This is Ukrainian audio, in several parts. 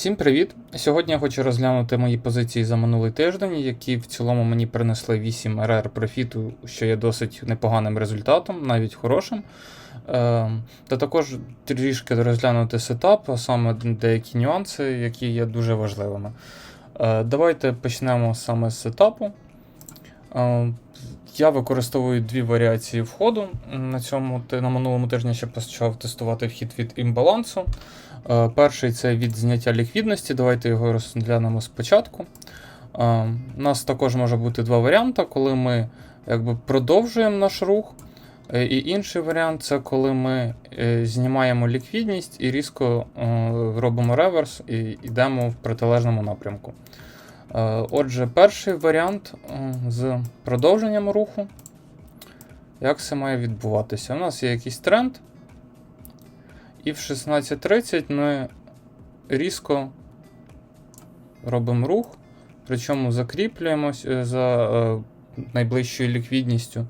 Всім привіт! Сьогодні я хочу розглянути мої позиції за минулий тиждень, які в цілому мені принесли 8 РР профіту, що є досить непоганим результатом, навіть хорошим. Е, Та також трішки розглянути сетап, а саме деякі нюанси, які є дуже важливими. Е, Давайте почнемо саме з сетапу. Я використовую дві варіації входу. На цьому на минулому тижні ще почав тестувати вхід від імбалансу. Е, Перший це від зняття ліквідності. Давайте його розглянемо спочатку. Е, У нас також може бути два варіанти, коли ми якби, продовжуємо наш рух. Е, І інший варіант це коли ми знімаємо ліквідність і різко робимо реверс і йдемо в протилежному напрямку. Е, Отже, перший варіант е, з продовженням руху. Як це має відбуватися? У нас є якийсь тренд. І в 16.30 ми різко робимо рух, причому закріплюємось е, за найближчою ліквідністю.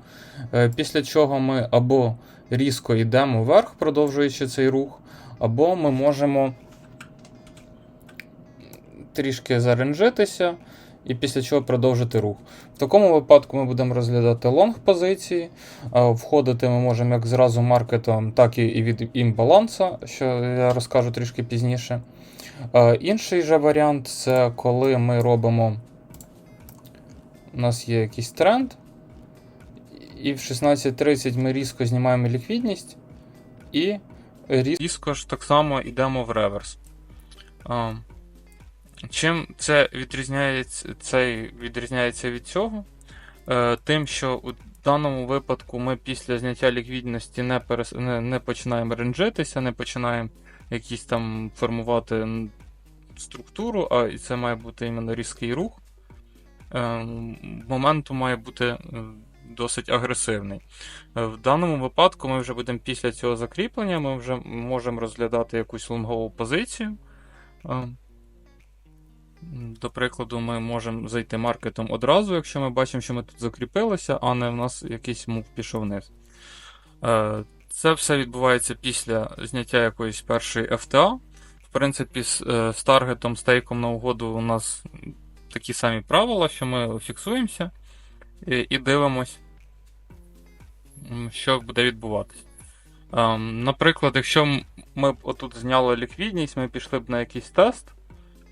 Після чого ми або різко йдемо вверх, продовжуючи цей рух, або ми можемо трішки заренжитися і після чого продовжити рух. В такому випадку ми будемо розглядати лонг позиції. Входити ми можемо як зразу маркетом, так і від імбаланса, що я розкажу трішки пізніше. Інший же варіант це коли ми робимо. У нас є якийсь тренд. І в 16.30 ми різко знімаємо ліквідність і різко ж так само йдемо в реверс. Чим це відрізняється, цей відрізняється від цього? Е, Тим, що у даному випадку ми після зняття ліквідності не, перес... не, не починаємо ренджитися, не починаємо якісь там формувати структуру, а це має бути іменно різкий рух. Е, Моменту має бути е, досить агресивний. Е, В даному випадку ми вже будемо після цього закріплення, ми вже можемо розглядати якусь лонгову позицію. До прикладу, ми можемо зайти маркетом одразу, якщо ми бачимо, що ми тут закріпилися, а не в нас якийсь мув пішов вниз. Е, Це все відбувається після зняття якоїсь першої FTA. В принципі, з, е, з таргетом, стейком на угоду у нас такі самі правила, що ми фіксуємося і, і дивимось, що буде відбуватись. Ем, Наприклад, якщо ми отут зняли ліквідність, ми пішли б на якийсь тест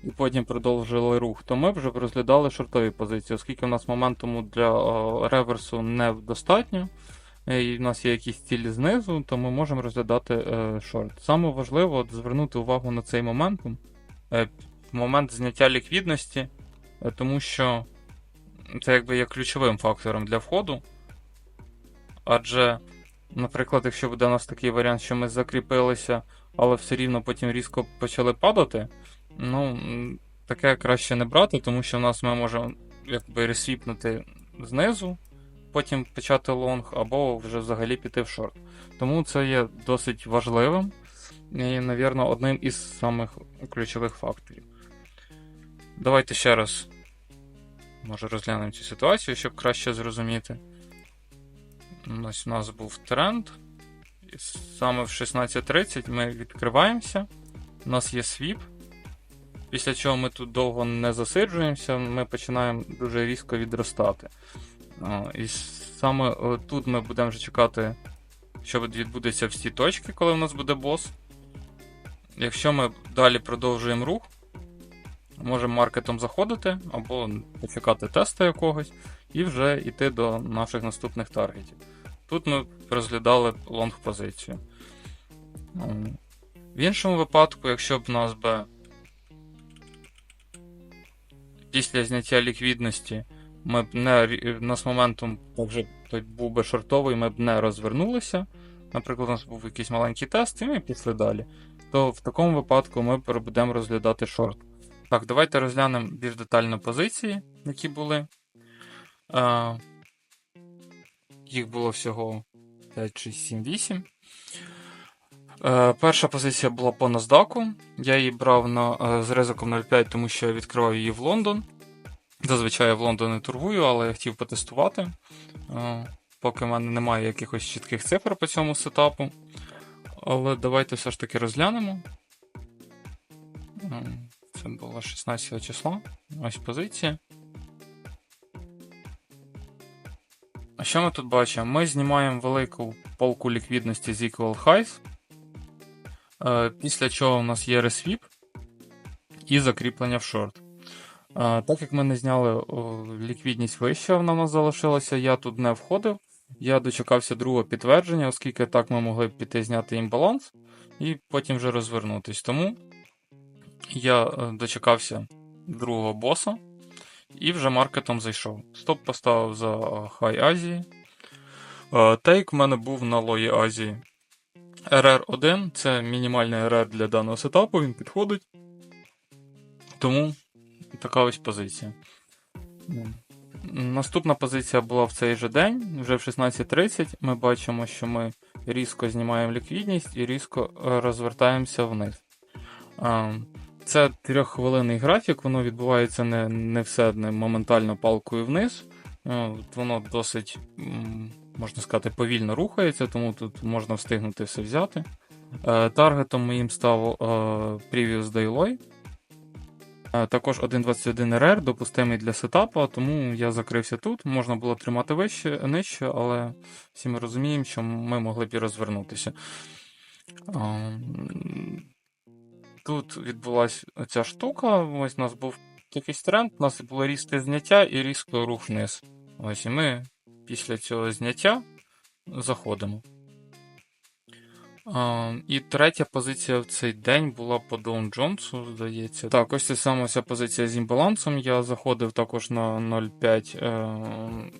і потім продовжили рух, то ми вже розглядали шортові позиції, оскільки у нас моментуму для е, реверсу недостатньо, е, і в нас є якісь цілі знизу, то ми можемо розглядати е, шорт. Саме важливо от, звернути увагу на цей моментум, е, момент зняття ліквідності, е, тому що це якби є ключовим фактором для входу. Адже, наприклад, якщо буде у нас такий варіант, що ми закріпилися, але все рівно потім різко почали падати, ну, таке краще не брати, тому що в нас ми можемо якби ресвіпнути знизу, потім почати лонг, або вже взагалі піти в шорт. Тому це є досить важливим і, навірно, одним із самих ключових факторів. Давайте ще раз може розглянемо цю ситуацію, щоб краще зрозуміти. Ось у нас був тренд. І саме в 16.30 ми відкриваємося. У нас є свіп. Після чого ми тут довго не засиджуємося, ми починаємо дуже різко відростати. І саме тут ми будемо вже чекати, що відбудеться в ці точки, коли у нас буде бос. Якщо ми далі продовжуємо рух, можемо маркетом заходити або почекати теста якогось і вже йти до наших наступних таргетів. Тут ми розглядали лонг позицію. В іншому випадку, якщо б нас би після зняття ліквідності ми б не нас моментом також той був би шортовий, ми б не розвернулися. Наприклад, у нас був якийсь маленький тест, і ми пішли далі. То в такому випадку ми будемо розглядати шорт. Так, давайте розглянемо більш детально позиції, які були. Е, їх було всього 5, 6, 7, 8. Е, перша позиція була по NASDAQ. Я її брав на, е, з ризиком 0,5, тому що я відкривав її в Лондон. Зазвичай я в Лондон не торгую, але я хотів потестувати. Е, поки в мене немає якихось чітких цифр по цьому сетапу. Але давайте все ж таки розглянемо. Це було 16 число. Ось позиція. А що ми тут бачимо? Ми знімаємо велику полку ліквідності з Equal Highs. Е, Після чого у нас є ресвіп і закріплення в шорт. Е, Так як ми не зняли ліквідність вище, вона у нас залишилася, я тут не входив. Я дочекався другого підтвердження, оскільки так ми могли піти зняти імбаланс і потім вже розвернутись. Тому я е, дочекався другого боса і вже маркетом зайшов. Стоп поставив за Хай Азії. Тейк в мене був на лої Азії. RR1 це мінімальний RR для даного сетапу, він підходить. Тому така ось позиція. Наступна позиція була в цей же день, вже в 16.30. Ми бачимо, що ми різко знімаємо ліквідність і різко е, розвертаємося вниз. Це трьоххвилинний графік, воно відбувається не, не все не моментально палкою вниз. Е, Воно досить, можна сказати, повільно рухається, тому тут можна встигнути все взяти. Е, Таргетом моїм став е, Previous Day Low. Е, Також 1.21 RR допустимий для сетапу, тому я закрився тут. Можна було тримати вище, нижче, але всі ми розуміємо, що ми могли б і розвернутися. Тут відбулася ця штука. Ось у нас був якийсь тренд, у нас було різке зняття і різко рух вниз. Ось і ми після цього зняття заходимо. А, і третя позиція в цей день була по Dow Jones, здається. Так, ось це саме ця позиція з імбалансом. Я заходив також на 0,5% е,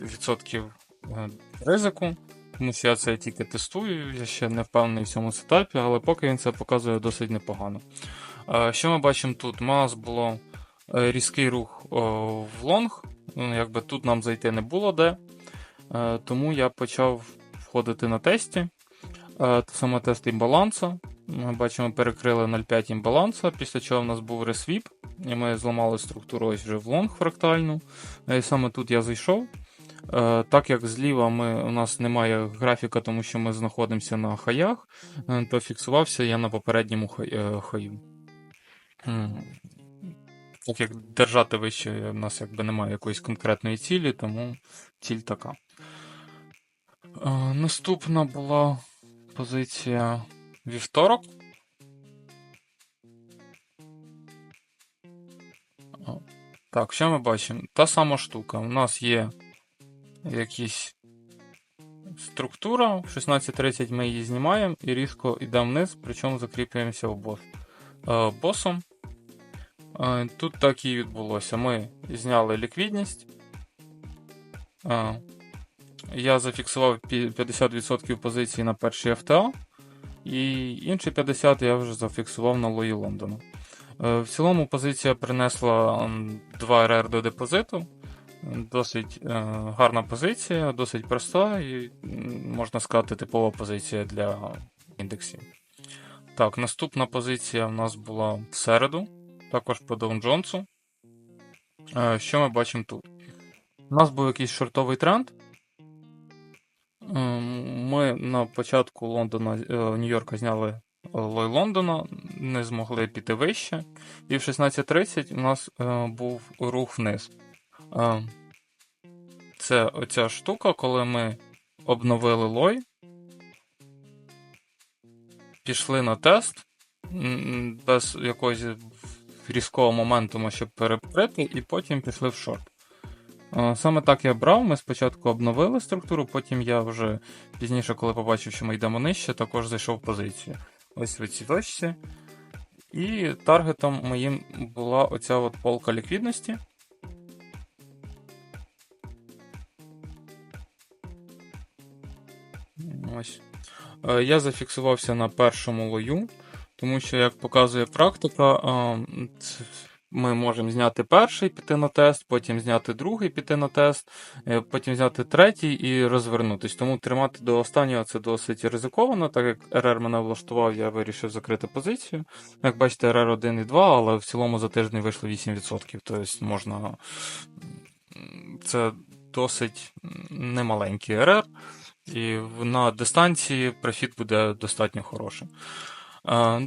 відсотків е, ризику. Тому що я це тільки тестую, я ще не впевнений в цьому сетапі, але поки він це показує досить непогано. Е, Що ми бачимо тут? У нас було е, різкий рух в лонг. Ну, Якби тут нам зайти не було де. Е, Тому я почав входити на тесті. Е, саме тест імбаланса. Ми бачимо, перекрили 0,5 імбаланса, після чого в нас був ресвіп, і ми зламали структуру ось вже в лонг фрактальну. Е, І саме тут я зайшов. Так як зліва ми, у нас немає графіка, тому що ми знаходимося на хаях, то фіксувався я на попередньому хаю. Так як держати вище, у нас якби немає якоїсь конкретної цілі, тому ціль така. Е, Наступна була позиція вівторок. Так, що ми бачимо? Та сама штука. У нас є якісь структура. В 16.30 ми її знімаємо і різко йдемо вниз, причому закріплюємося в бос. Е, босом. Тут так і відбулося. Ми зняли ліквідність. Я зафіксував 50% позиції на першій FTA, і інші 50% я вже зафіксував на лої Лондона. Е, В цілому позиція принесла 2 РР до депозиту. Досить е, гарна позиція, досить проста і, можна сказати, типова позиція для індексів. Так, наступна позиція в нас була в середу, також по Dow Jones. Е, Що ми бачимо тут? У нас був якийсь шортовий тренд. Ем, Ми на початку Лондона, е, Нью-Йорка зняли лой Лондона, не змогли піти вище. І в 16.30 у нас е, був рух вниз. Е, Це оця штука, коли ми обновили лой, пішли на тест без якогось різкого моменту, щоб перекрити, і потім пішли в шорт. Е, Саме так я брав. Ми спочатку обновили структуру, потім я вже пізніше, коли побачив, що ми йдемо нижче, також зайшов в позицію. Ось в цій точці. І таргетом моїм була оця от полка ліквідності. Ось. Е, Я зафіксувався на першому лою, тому що, як показує практика, ми можемо зняти перший, піти на тест, потім зняти другий, піти на тест, е, потім зняти третій і розвернутись. Тому тримати до останнього це досить ризиковано, так як РР мене влаштував, я вирішив закрити позицію. Як бачите, РР 1 і 2, але в цілому за тиждень вийшло 8%. Тобто можна. Це досить немаленький РР. І на дистанції профіт буде достатньо хорошим.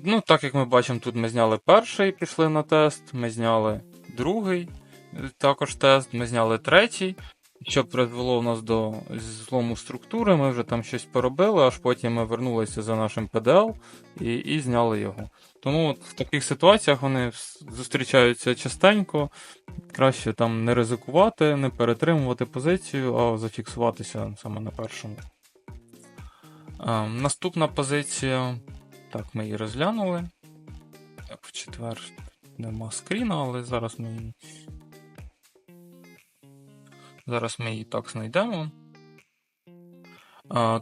Ну, так як ми бачимо, тут ми зняли перший, пішли на тест, ми зняли другий, е, також тест, ми зняли третій. Що призвело у нас до злому структури, ми вже там щось поробили, аж потім ми вернулися за нашим PDL і, і зняли його. Тому в таких ситуаціях вони зустрічаються частенько. Краще там не ризикувати, не перетримувати позицію, а зафіксуватися саме на першому. А, наступна позиція. Так, ми її розглянули. В четвер нема скріна, але зараз ми її. Зараз ми її так знайдемо.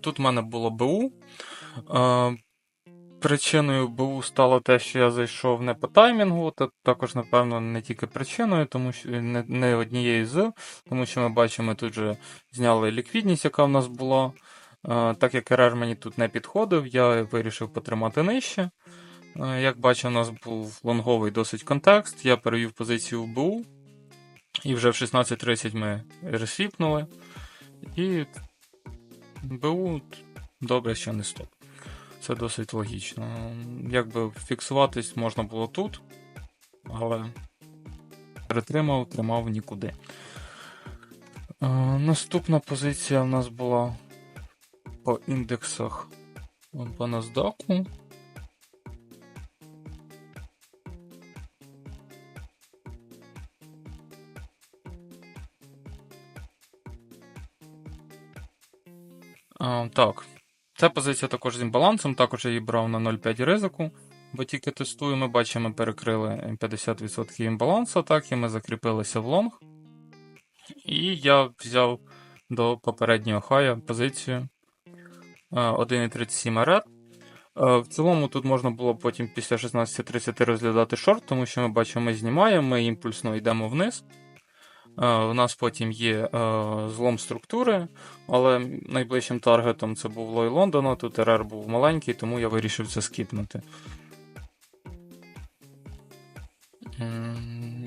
Тут в мене було БУ. Причиною БУ стало те, що я зайшов не по таймінгу, та також, напевно, не тільки причиною, тому що не, не однією з, тому що ми бачимо, тут же зняли ліквідність, яка в нас була. А, так як РР мені тут не підходив, я вирішив потримати нижче. Е, Як бачимо, у нас був лонговий досить контекст. Я перевів позицію в БУ. І вже в 16.30 ми розсвіпнули. І БУ добре, що не стоп. Це досить логічно. Якби фіксуватись можна було тут, але перетримав, тримав нікуди. Е, Наступна позиція в нас була по індексах по NASDAQ. Так. Ця позиція також з імбалансом, також я її брав на 0,5 ризику, бо тільки тестую, ми бачимо, ми перекрили 50% імбалансу, так, і ми закріпилися в лонг. І я взяв до попереднього хая позицію 1,37 РР. Е, В цілому тут можна було потім після 16.30 розглядати шорт, тому що ми бачимо, ми знімаємо, ми імпульсно йдемо вниз. Е, У нас потім є е, злом структури, але найближчим таргетом це був Лой Лондона, тут РР був маленький, тому я вирішив це скіпнути.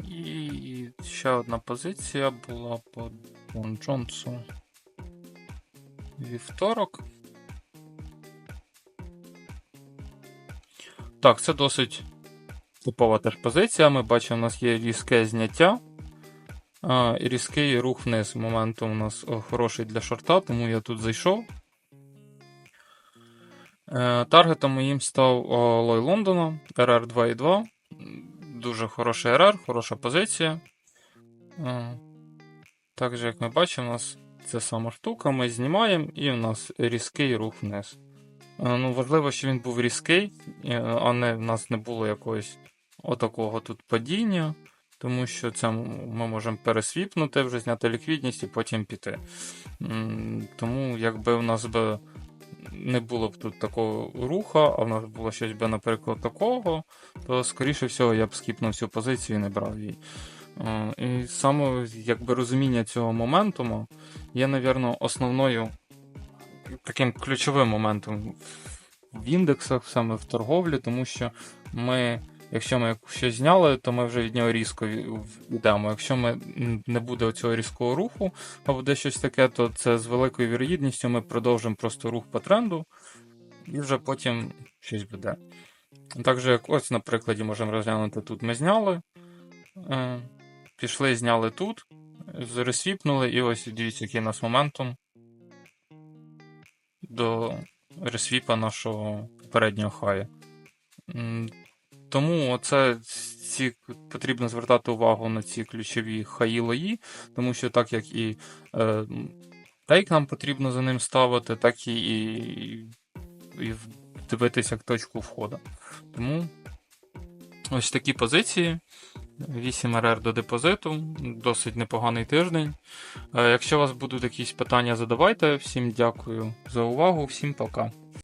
І ще одна позиція була по Джонсу. Вівторок. Так, це досить типова теж позиція. Ми бачимо, у нас є різке зняття. А, і різкий рух вниз. Моментум у нас хороший для шорта, тому я тут зайшов. Е, Таргетом моїм став Лой Лондона, RR 2.2. Дуже хороший RR, хороша позиція. Е, Так же, як ми бачимо, у нас ця сама штука, ми знімаємо, і у нас різкий рух вниз. Е, Ну, важливо, що він був різкий, е, а не в нас не було якогось отакого тут падіння, тому що це ми можемо пересвіпнути, вже зняти ліквідність і потім піти. Тому, якби в нас би не було б тут такого руха, а в нас було щось би, наприклад, такого, то, скоріше всього, я б скіпнув цю позицію і не брав її. Е, І саме якби розуміння цього моментуму є, напевно, основною таким ключовим моментом в індексах, саме в торговлі, тому що ми, якщо ми щось зняли, то ми вже від нього різко йдемо. Якщо ми не буде цього різкого руху, а буде щось таке, то це з великою вірогідністю ми продовжимо просто рух по тренду, і вже потім щось буде. Так як ось на прикладі можемо розглянути тут ми зняли. е, Пішли, зняли тут, розсвіпнули, і ось дивіться, який у нас моментум до ресвіпа нашого попереднього хая. Тому оце ці, потрібно звертати увагу на ці ключові хаї лої, тому що так як і е, тейк нам потрібно за ним ставити, так і, і, і дивитися як точку входу. Тому ось такі позиції. 8 РР до депозиту, досить непоганий тиждень. Е, Якщо у вас будуть якісь питання, задавайте. Всім дякую за увагу, всім пока.